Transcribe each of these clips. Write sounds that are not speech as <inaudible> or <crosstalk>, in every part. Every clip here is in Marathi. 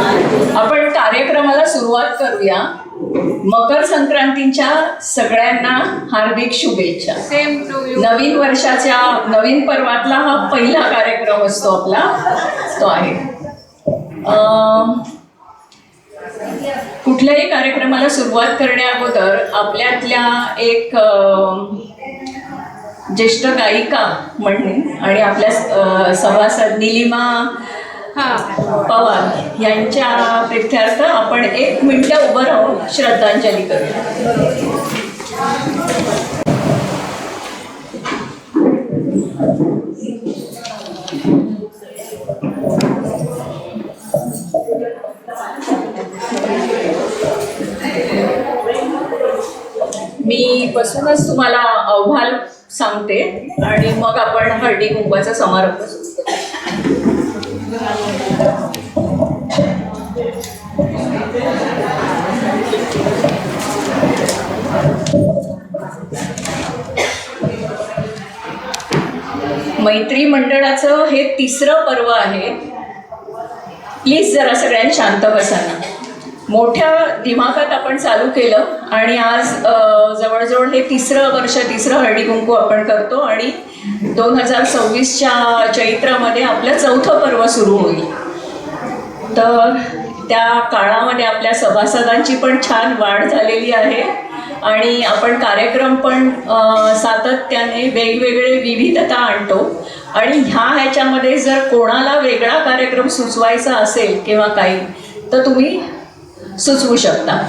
आपण कार्यक्रमाला सुरुवात करूया. मकर संक्रांतीच्या सगळ्यांना हार्दिक शुभेच्छा. नवीन वर्षाच्या नवीन पर्वातला हा पहिला कार्यक्रम असतो आपला. तो आहे. कुठल्याही कार्यक्रमाला सुरुवात करण्या अगोदर आपल्यातल्या एक ज्येष्ठ गायिका म्हणून आणि आपल्या सभासद निलिमा पवार यांच्या प्रित्यर्थ आपण एक मिनिटं उभं राहून श्रद्धांजली करूया मी बसूनच तुम्हाला अहवाल सांगते आणि मग आपण हळदी कुंभाचा समारंभ सुरू करू. मैत्री मंडळाचं हे तिसरं पर्व आहे. प्लीज जरा सगळ्यांनी शांत बसाना. मोठ्या दिमाखात आपण चालू केलं आणि आज जवळजवळ हे तिसरं वर्ष तिसरं हळदी कुंकू आपण करतो आणि दोन हजार सव्वीसच्या चैत्रामध्ये आपलं चौथं पर्व सुरू होईल. तर त्या काळामध्ये आपल्या सभासदांची पण छान वाढ झालेली आहे आणि आपण कार्यक्रम पण सातत्याने वेगवेगळे विविधता आणतो. आणि ह्या ह्याच्यामध्ये जर कोणाला वेगळा कार्यक्रम सुचवायचा असेल किंवा काही तर तुम्ही सुचवू शकता.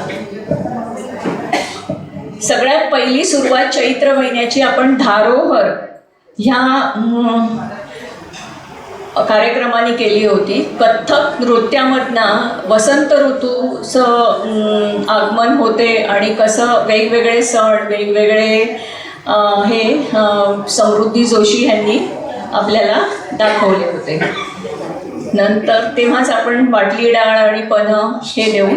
सगळ्यात पहिली सुरुवात चैत्र महिन्याची आपण धारोहर ह्या कार्यक्रमाने केली होती. कथ्थक नृत्यामधनं वसंत ऋतूचं आगमन होते आणि कसं वेगवेगळे सण वेगवेगळे हे समृद्धी जोशी यांनी आपल्याला दाखवले होते. नंतर तेव्हाच आपण बाटली डाळ आणि पन हे देऊन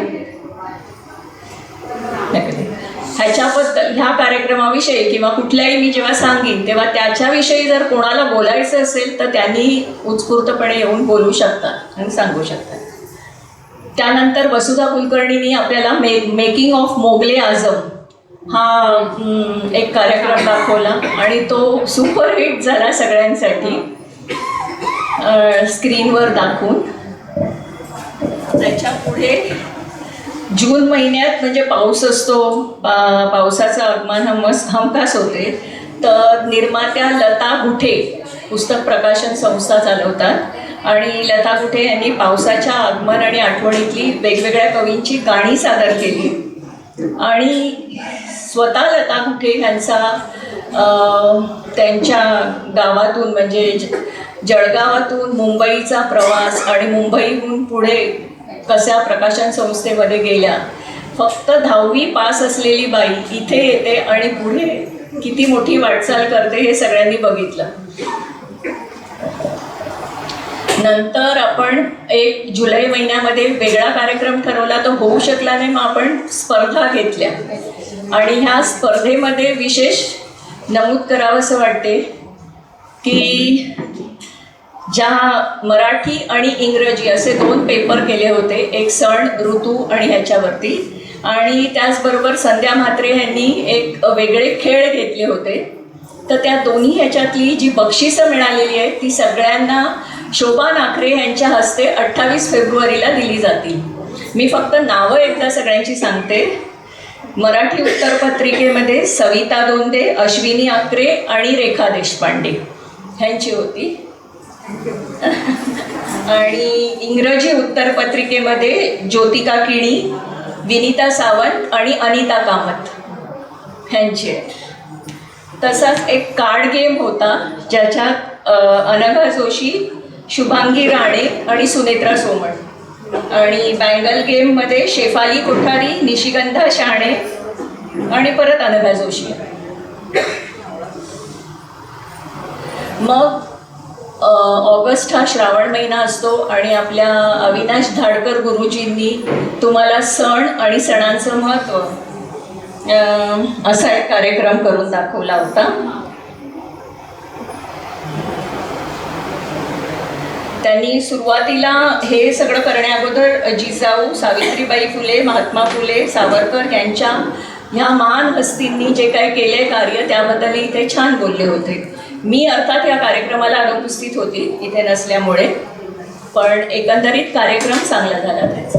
ह्याच्याबद्दल ह्या कार्यक्रमाविषयी किंवा कुठल्याही मी जेव्हा सांगेन तेव्हा त्याच्याविषयी जर कोणाला बोलायचं असेल तर त्यांनी उत्स्फूर्तपणे येऊन बोलू शकतात आणि सांगू शकतात. त्यानंतर वसुधा कुलकर्णींनी आपल्याला मे मेकिंग ऑफ मोगले आझम हा एक कार्यक्रम दाखवला आणि तो सुपरहिट झाला सगळ्यांसाठी स्क्रीनवर दाखवून. त्याच्या पुढे जून महिन्यात म्हणजे पाऊस असतो पा पावसाचं आगमन हमस हमखास होते. तर निर्मात्या लता गुठे पुस्तक प्रकाशन संस्था चालवतात. आणि लता गुठे यांनी पावसाच्या आगमन आणि आठवणीतली वेगवेगळ्या कवींची गाणी सादर केली. आणि स्वतः लता गुठे यांचा त्यांच्या गावातून म्हणजे ज- जळगावातून मुंबईचा प्रवास आणि मुंबईहून पुढे कशा प्रकाशन संस्थेमध्ये गेल्या. फक्त दहावी पास असलेली बाई इथे येते आणि पुढे किती मोठी वाटचाल करते हे सगळ्यांनी बघितलं. नंतर आपण एक जुलै महिन्यामध्ये वेगळा कार्यक्रम ठरवला तो होऊ शकला नाही मग आपण स्पर्धा घेतल्या. आणि ह्या स्पर्धेमध्ये विशेष नमूद करावंसं वाटते की ज्या मराठी आणि इंग्रजी असे दोन पेपर केले होते एक सण ऋतू आणि ह्याच्यावरती. आणि त्याचबरोबर संध्या म्हात्रे यांनी एक वेगळे खेळ घेतले होते. तर त्या दोन्ही ह्याच्यातली जी बक्षिसं मिळालेली आहेत ती सगळ्यांना शोभा नाखरे यांच्या हस्ते अठ्ठावीस फेब्रुवारीला दिली जातील. मी फक्त नावं एकदा सगळ्यांची सांगते. मराठी उत्तरपत्रिकेमध्ये सविता दोंदे अश्विनी आकरे आणि रेखा देशपांडे. ह्यांची होती. आणि इंग्रजी उत्तरपत्रिकेमध्ये ज्योतिका किणी विनिता सावंत आणि अनिता कामत ह्यांचे तसाच एक कार्ड गेम होता ज्याच्यात अनघा जोशी शुभांगी राणे आणि सुनेत्रा सोमण. आणि बँगल गेममध्ये शेफाली कोठारी निशिगंधा शाणे आणि परत अनघा जोशी. मग ऑगस्ट हा श्रावण महिना असतो आणि आपल्या अविनाश धाडकर गुरुजींनी तुम्हाला सण आणि सणांचं महत्त्व असा एक कार्यक्रम करून दाखवला होता. त्यांनी सुरुवातीला हे सगळं करण्याअगोदर जिजाऊ सावित्रीबाई फुले महात्मा फुले सावरकर यांच्या ह्या महान हस्तींनी जे काय केले कार्य त्याबद्दलही ते छान बोलले होते. मी अर्थात या कार्यक्रमाला अनुपस्थित होती इथे नसल्यामुळे. पण एकंदरीत कार्यक्रम चांगला झाला त्याचा.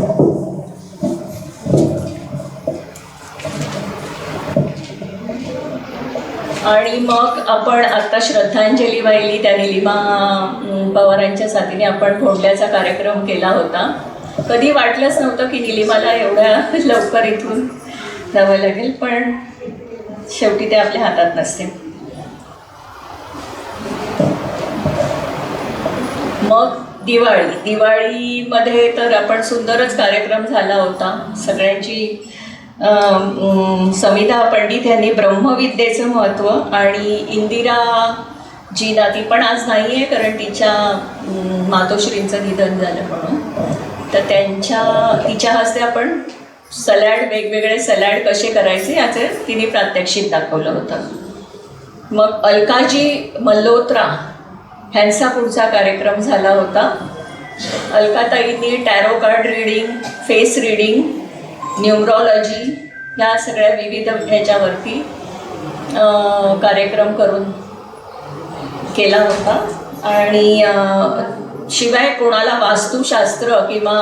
आणि मग आपण आत्ता श्रद्धांजली वाहिली त्या निलिमा पवारांच्या साथीने आपण भोंडल्याचा कार्यक्रम केला होता. कधी वाटलंच नव्हतं की निलिमाला एवढ्या <laughs> लवकर इथून जावं लागेल पण शेवटी ते आपल्या हातात नसते. मग दिवाळी. दिवाळीमध्ये तर आपण सुंदरच कार्यक्रम झाला होता. सगळ्यांची समिधा पंडित यांनी ब्रह्मविद्येचं महत्त्व आणि इंदिरा जी ती पण आज नाही आहे कारण तिच्या मातोश्रींचं निधन झालं म्हणून. तर त्यांच्या तिच्या हस्ते आपण सलॅड वेगवेगळे सलॅड कसे करायचे याचं तिने प्रात्यक्षिक दाखवलं होतं. मग अलकाजी मल्होत्रा ह्यांचा पुढचा कार्यक्रम झाला होता. अलकाताईंनी tarot card reading face reading numerology ह्या सगळ्या विविध ह्याच्यावरती कार्यक्रम करून केला होता. आणि शिवाय कोणाला वास्तुशास्त्र किंवा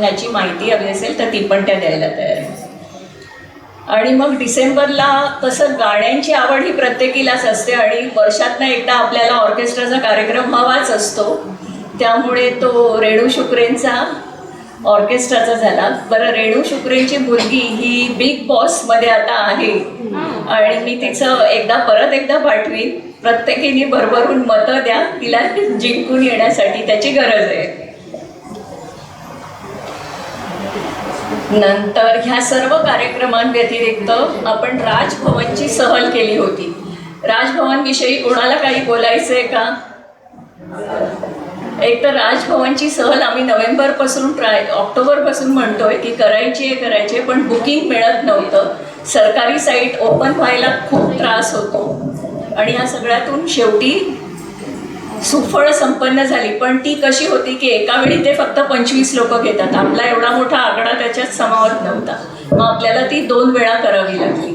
ह्याची माहिती हवी असेल तर ती पण त्या द्यायला तयार आहे. आणि मग डिसेंबरला कसं गाण्यांची आवड ही प्रत्येकीलाच असते आणि वर्षातनं एकदा आपल्याला ऑर्केस्ट्राचा कार्यक्रम हवाच असतो. त्यामुळे तो रेणू शुक्रेंचा ऑर्केस्ट्राचा झाला. बरं रेणू शुक्रेंची मुलगी ही बिग बॉसमध्ये आता आहे. आणि मी तिचं एकदा परत एकदा पाठवीन. प्रत्येकीने भरभरून मतं द्या. तिला जिंकून येण्यासाठी त्याची गरज आहे. नंतर ह्या सर्व कार्यक्रमांव्यतिरिक्त आपण राजभवनची सहल केली होती. राजभवनविषयी कोणाला काही बोलायचं आहे का? एक तर राजभवनची सहल आम्ही नोव्हेंबरपासून ट्राय ऑक्टोबरपासून म्हणतोय की करायची आहे करायची आहे पण बुकिंग मिळत नव्हतं. सरकारी साईट ओपन व्हायला खूप त्रास होतो. आणि या सगळ्यातून शेवटी सुफळ संपन्न झाली पण ती कशी होती की एका वेळी ते फक्त पंचवीस लोक घेतात. आपला एवढा मोठा आकडा त्याच्यात समावत नव्हता. मग आपल्याला ती दोन वेळा करावी लागली.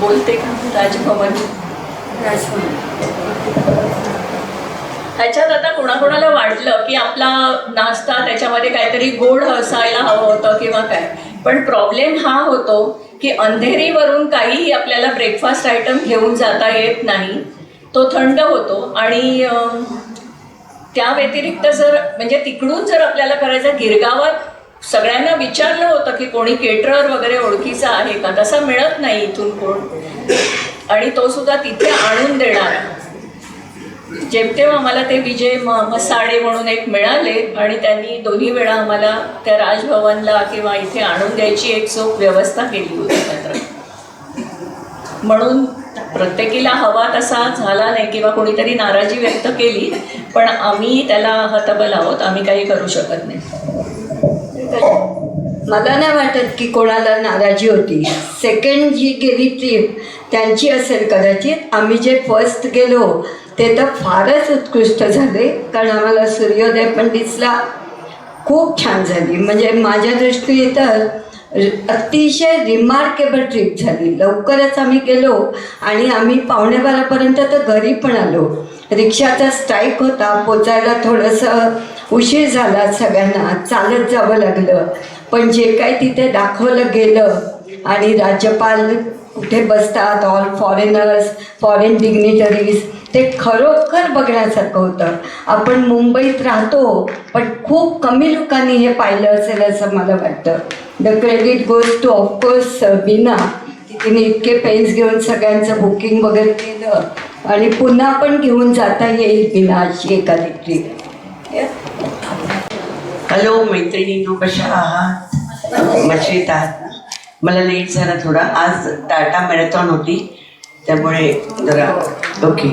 बोलते का राजभवन? ह्याच्यात आता कोणाकोणाला वाटलं की आपला नाश्ता त्याच्यामध्ये काहीतरी गोड असायला हवं होतं किंवा काय? पण प्रॉब्लेम हा होतो की अंधेरीवरून काहीही आपल्याला ब्रेकफास्ट आयटम घेऊन जाता येत नाही. तो थंड होतो आणि त्या व्यतिरिक्त जर म्हणजे तिकडून जर आपल्याला करायचं गिरगावात सगळ्यांना विचारलं होतं की कोणी केटरर वगैरे ओळखीचा आहे का? तसा मिळत नाही इथून कोण. आणि तो सुद्धा तिथे आणून देणार. जेमतेम आम्हाला ते विजय म मसाडे म्हणून एक मिळाले आणि त्यांनी दोन्ही वेळा आम्हाला त्या राजभवनला किंवा इथे आणून द्यायची एक चोख व्यवस्था केली होती मात्र. म्हणून प्रत्येकीला हवा तसा झाला नाही किंवा कोणीतरी नाराजी व्यक्त केली पण आम्ही त्याला हतबल आहोत आम्ही काही करू शकत नाही. मला नाही वाटत की कोणाला नाराजी होती. सेकंड जी गेली ट्रीप त्यांची असेल कदाचित. आम्ही जे फर्स्ट गेलो ते तर फारच उत्कृष्ट झाले. कारण आम्हाला सूर्योदय पण दिसला. खूप छान झाली. म्हणजे माझ्या दृष्टीने तर अतिशय रिमार्केबल ट्रिप झाली. लवकरच आम्ही गेलो आणि आम्ही पावणे बारापर्यंत तर घरी पण आलो. रिक्षाचा स्ट्राईक होता. पोचायला थोडंसं उशीर झाला सगळ्यांना. चालत जावं लागलं. पण जे काही तिथे दाखवलं गेलं आणि राज्यपाल कुठे बसतात ऑल फॉरेनर्स फॉरेन डिग्निटरीज ते खरोखर बघण्यासारखं होतं. आपण मुंबईत राहतो पण खूप कमी लोकांनी हे पाहिलं असेल असं मला वाटतं. The credit goes to of course Bina. तिने इतके पेन्स घेऊन सगळ्यांचं बुकिंग वगैरे केलं आणि पुन्हा पण घेऊन जाता येईल बिना अशी एखादी ट्रीप हॅलो मैत्रिणींनो कशा आहात? मजेत आहात ना? मला लेट झाला थोडा. आज टाटा मॅरेथॉन होती. त्यामुळे जरा ओके.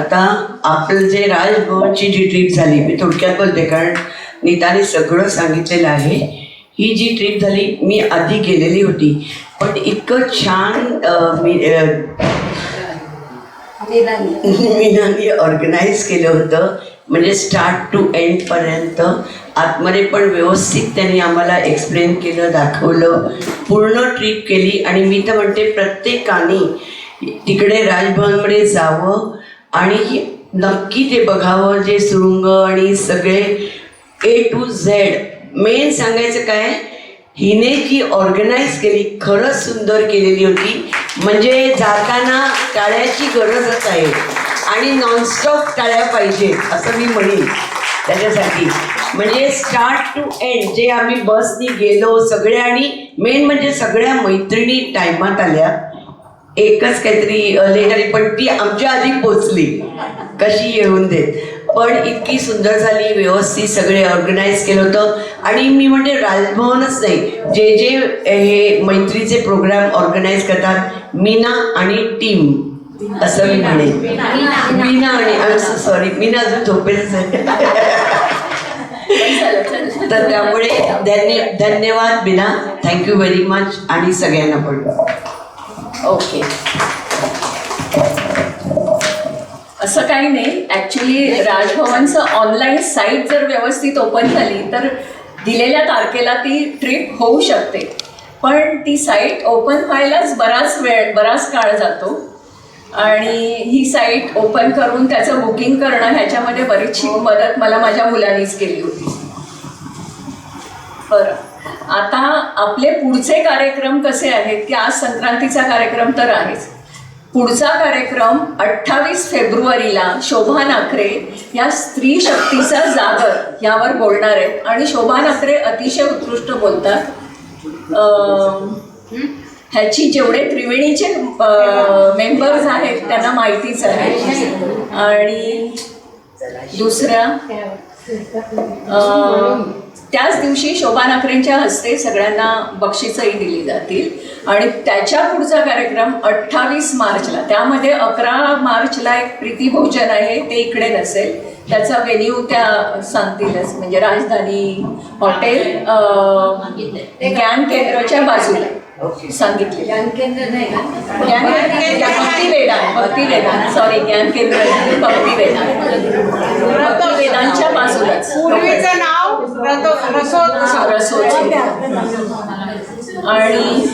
आता आपलं जे राजभवनची जी ट्रीप झाली मी थोडक्यात बोलते कारण नीताने सगळं सांगितलेलं आहे. ही जी ट्रीप झाली मी आधी गेलेली होती. पण इतकं छान मी मीनाने ऑर्गनाईज केलं होतं. म्हणजे स्टार्ट टू एंडपर्यंत आतमध्ये पण व्यवस्थित त्यांनी आम्हाला एक्सप्लेन केलं दाखवलं पूर्ण ट्रीप केली. आणि मी तर म्हणते प्रत्येकाने तिकडे राजभवनमध्ये जावं आणि नक्की ते बघावं जे सुरुंग आणि सगळे ए टू झेड मेन सांगायचं काय हिने जी ऑर्गनाईज केली खरंच सुंदर केलेली होती. म्हणजे जाताना टाळ्याची गरजच आहे. आणि नॉनस्टॉप टाळ्या पाहिजेत असं मी म्हणेन त्याच्यासाठी. म्हणजे स्टार्ट टू एंड जे आम्ही बसनी गेलो सगळ्या आणि मेन म्हणजे सगळ्या मैत्रिणी टायमात आल्या. एकच काहीतरी लेट पण ती आमच्या आधी पोचली कशी येऊन देत. पण इतकी सुंदर झाली व्यवस्थित सगळे ऑर्गनाईज केलं होतं. आणि मी म्हणजे राजभवनच नाही जे जे हे मैत्रीचे प्रोग्राम ऑर्गनाईज करतात मीना आणि टीम असं मी म्हणेन मीना आणि आय सॉरी मीना अजून आहे. तर त्यामुळे धन्य धन्यवाद मीना. थँक्यू व्हेरी मच आणि सगळ्यांना पण. ओके असं काही नाही. ॲक्च्युली राजभवनचं ऑनलाईन साईट जर व्यवस्थित ओपन झाली तर दिलेल्या तारखेला ती ट्रिप होऊ शकते. पण ती साईट ओपन व्हायलाच बराच वेळ बराच काळ जातो. आणि ही साईट ओपन करून त्याचं बुकिंग करणं ह्याच्यामध्ये बरीचशी मदत मला माझ्या मुलांनीच केली होती. बरं. आता आपले पुढचे कार्यक्रम कसे आहेत की आज संक्रांतीचा कार्यक्रम तर आहेच. पुढचा कार्यक्रम अठ्ठावीस फेब्रुवारीला शोभा नाकरे या स्त्री शक्तीचा जागर यावर बोलणार आहेत. आणि शोभा नाकरे अतिशय उत्कृष्ट बोलतात. ह्याची जेवढे त्रिवेणीचे मेंबर्स आहेत त्यांना माहितीच आहे. आणि दुसऱ्या त्याच दिवशी शोभा नाकरेंच्या हस्ते सगळ्यांना बक्षिसंही दिली जातील. आणि त्याच्या पुढचा कार्यक्रम अठ्ठावीस मार्चला त्यामध्ये अकरा मार्चला एक प्रीती भोजन आहे ते इकडे नसेल. त्याचा वेन्यू त्या सांगतीलच म्हणजे राजधानी हॉटेल ज्ञान केंद्राच्या बाजूला. सांगितले. ज्ञान भक्ती वेदांत भक्ती वेदांत सॉरी ज्ञान केंद्र नाही, भक्ती वेदांत भक्ती वेदांतच्या बाजूलाच. पूर्वीचं नाव रसोत्सव. आणि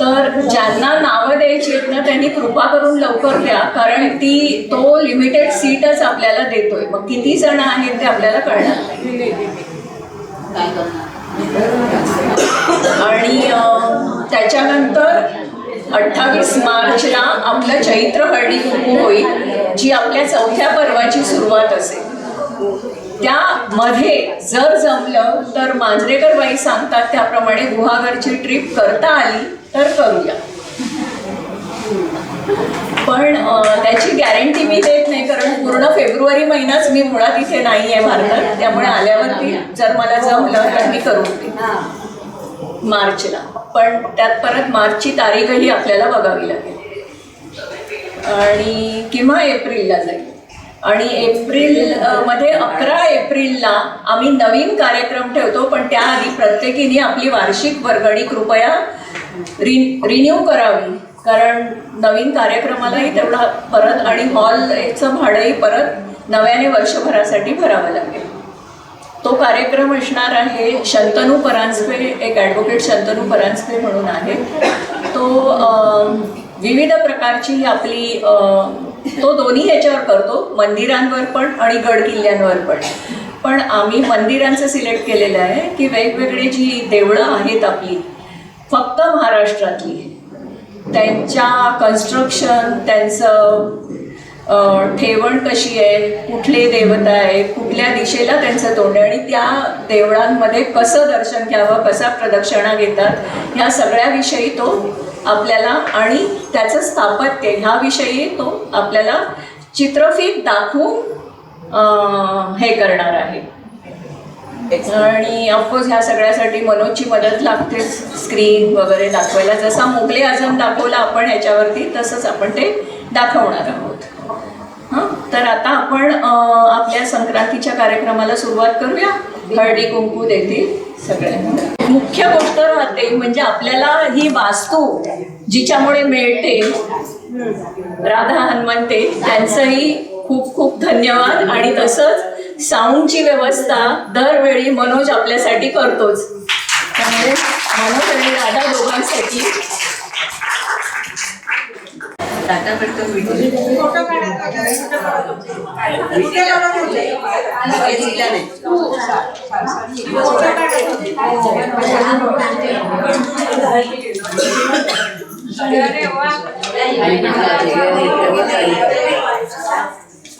तर ज्यांना नावं द्यायची आहेत ना त्यांनी कृपा करून लवकर द्या कारण ती तो लिमिटेड सीटच आपल्याला देतोय. मग किती जण आहेत ते आपल्याला कळणार नाही. आणि त्याच्यानंतर अठ्ठावीस मार्चला आपलं चैत्र हळदी कुंकू होईल जी आपल्या चौथ्या पर्वाची सुरुवात असेल. त्यामध्ये जर जमलं तर मांजरेकर बाई सांगतात त्याप्रमाणे गुहागरची ट्रिप करता आली तर करूया. पण त्याची गॅरंटी मी देत नाही कारण पूर्ण फेब्रुवारी महिनाच मी मुळात इथे नाही आहे भारतात. त्यामुळे आल्यावरती जर मला जमलं तर मी करू मार्चला. पण त्यात परत मार्चची तारीखही आपल्याला बघावी लागेल. आणि किंवा एप्रिलला जाईल. आणि एप्रिलमध्ये अकरा एप्रिलला आम्ही नवीन कार्यक्रम ठेवतो पण त्याआधी प्रत्येकीने आपली वार्षिक वर्गणी कृपया रि रिन्यू करावी. कारण नवीन कार्यक्रमालाही तेवढा परत आणि हॉलचं भाडंही परत नव्याने वर्षभरासाठी भरावं लागेल. तो कार्यक्रम असणार आहे शंतनू परांजपे एक ॲडव्होकेट शंतनू परांजपे म्हणून आहे. तो विविध प्रकारची आपली तो दोन्ही ह्याच्यावर करतो मंदिरांवर पण आणि गड किल्ल्यांवर पण. पण आम्ही मंदिरांचं सिलेक्ट केलेलं आहे की वेगवेगळी जी देवळं आहेत आपली फक्त महाराष्ट्रातली. त्यांच्या कन्स्ट्रक्शन त्यांचं ठेवण कशी आहे कुठले देवता आहे कुठल्या दिशेला त्यांचं तोंड आहे आणि त्या देवळांमध्ये कसं दर्शन घ्यावं कसा प्रदक्षिणा घेतात ह्या सगळ्याविषयी तो आपल्याला आणि त्याचं स्थापत्य ह्याविषयी तो आपल्याला चित्रफित दाखवून हे करणार आहे. आणि ऑफकोर्स ह्या सगळ्यासाठी मनोजची मदत लागते. स्क्रीन वगैरे दाखवायला. जसा मोगले आझम दाखवला आपण ह्याच्यावरती तसंच आपण ते दाखवणार आहोत. हं? तर आता आपण आपल्या संक्रांतीच्या कार्यक्रमाला सुरुवात करूया. हळदी कुंकू देतील सगळ्यांना. मुख्य गोष्ट राहते म्हणजे आपल्याला ही वास्तू जिच्यामुळे मिळते राधा हनुमंते त्यांचंही खूप खूप धन्यवाद. आणि तसंच साऊंडची व्यवस्था दरवेळी मनोज आपल्यासाठी करतोच. त्यामुळे मनोज आणि राधा दोघांसाठी. टाटा भेटतो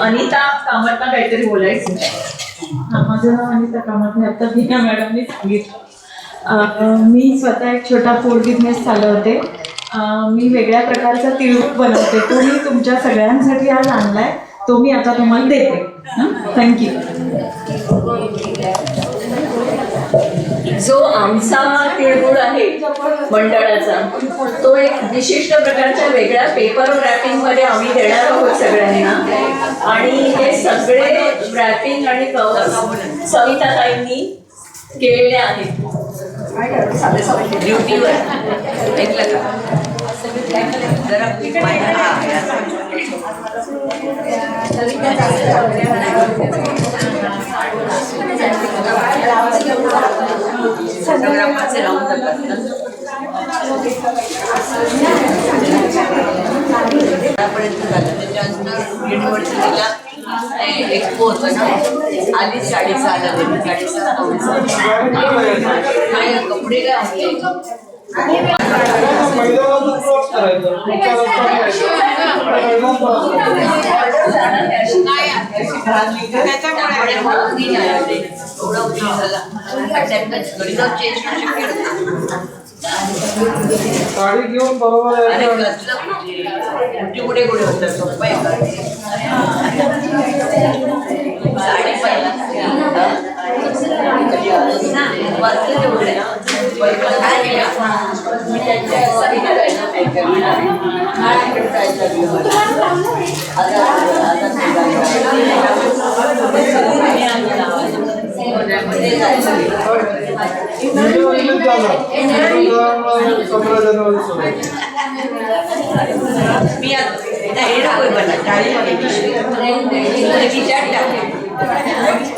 अनिता कामत काहीतरी बोलायचं. माझं नाव अनिता कामत मी आता बिना मॅडमनी सांगितलं. मी स्वतः एक छोटा फूड बिझनेस चालवते. मी वेगळ्या प्रकारचा तिळगुळ बनवते. तो मी तुमच्या सगळ्यांसाठी आज आणलाय. तो मी आता तुम्हाला देते. थँक्यू जो आमचा तिळगुळ आहे मंडळाचा तो एक विशिष्ट प्रकारच्या वेगळ्या पेपर रॅपिंगमध्ये आम्ही देणार आहोत सगळ्यांना. आणि हे सगळे रॅपिंग आणि कवर सविता ताईंनी केलेले आहेत. ड्युटीवर ऐकलं का? जरा पाय- हा, आतापर्यंत झालं त्याच्यानंतर युनिव्हर्सिटीला एक्सपो होतं ना आधी साडेसहा आला साडेसहा काय कपडे होते त्यामुळे मग मी नाही आले. एवढा उशीर झाला. आणि त्यातच गणितात change करू. साडी घेऊन बरोबर अरे आहे कसलं म्हणजे मोठी कुठे कुठे होतं? सोपं आहे का? साडी पहिला वाचलं तेवढे काय केलं मी त्यांच्या सगळीकडे जायला नाही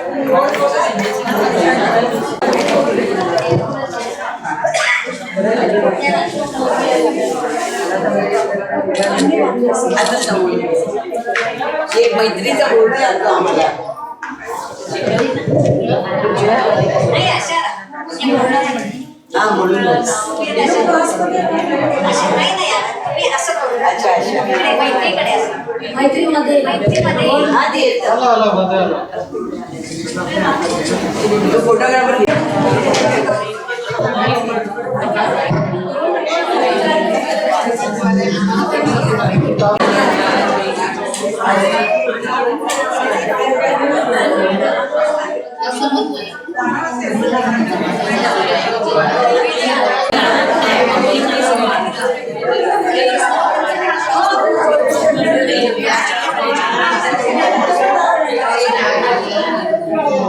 एक मैत्रीचा बोर्ड लागतो आम्हाला. हा म्हणूनच अच्छा अच्छा. मैत्रीमध्ये मैत्रीमध्ये फोटोग्राफर Thank you. आला आला मध्ये आला तो फोटोग्राफर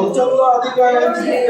त्याच्यामुळं आधी काय मोठंच आहे मोठं जेवण वर्षी आहे त्याला ओपन करायचं फोटोची लिंक ओपन होते प्रोसेस फोटो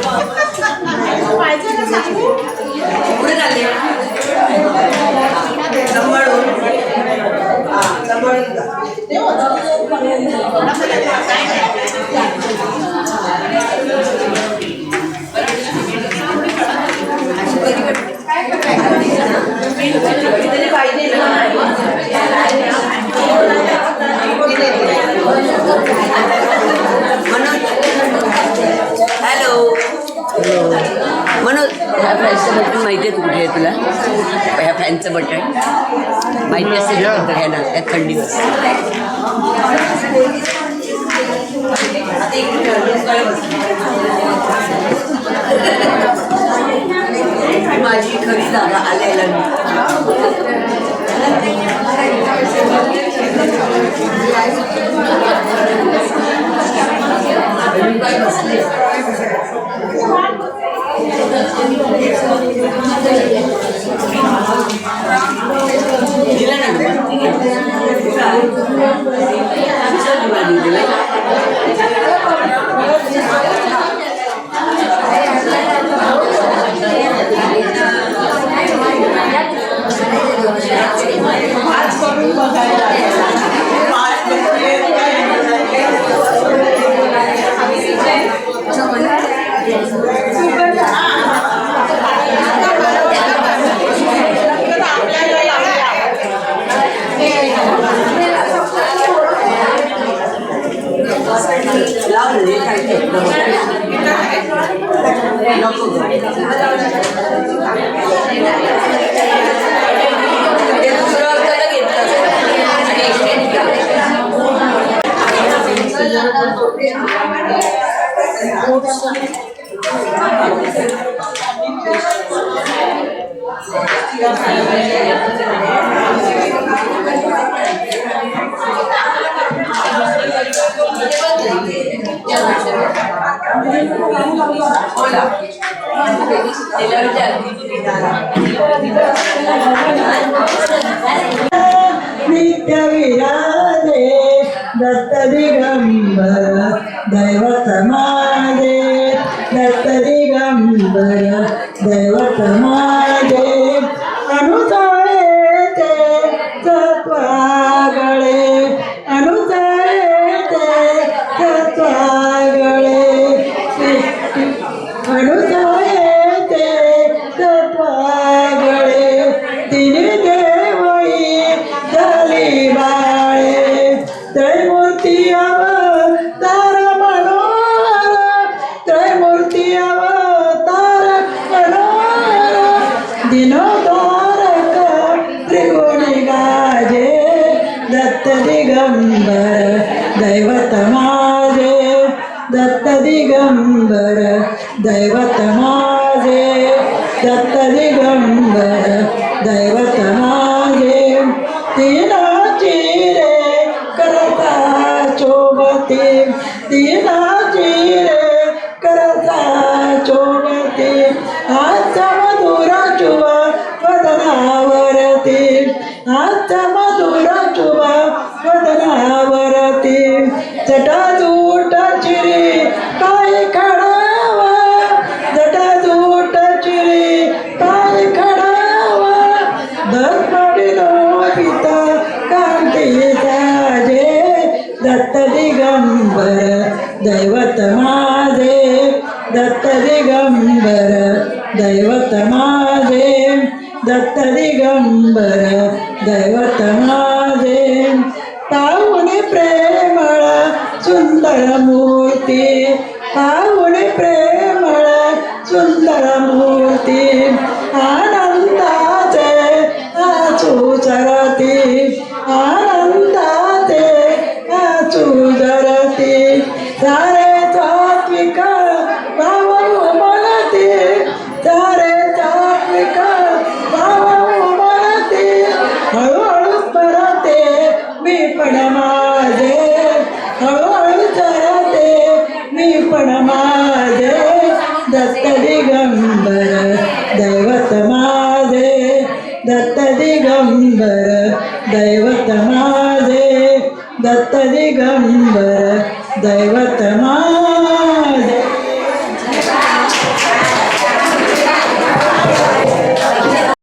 すいません。असेल तर घ्या ना Hola. నిత్య విరాజే దత్త దిగంబర దైవ సమాజే దత్త దిగంబర దైవ సమాజ Then I दिगंबर दैवत माझे दत्त दिगंबर दैवत माझे पाहुणे प्रेमळ सुंदर मूर्ती। पाहुणे प्रेमळ सुंदर मूर्ती। आनंदाचे आचू चरती। आ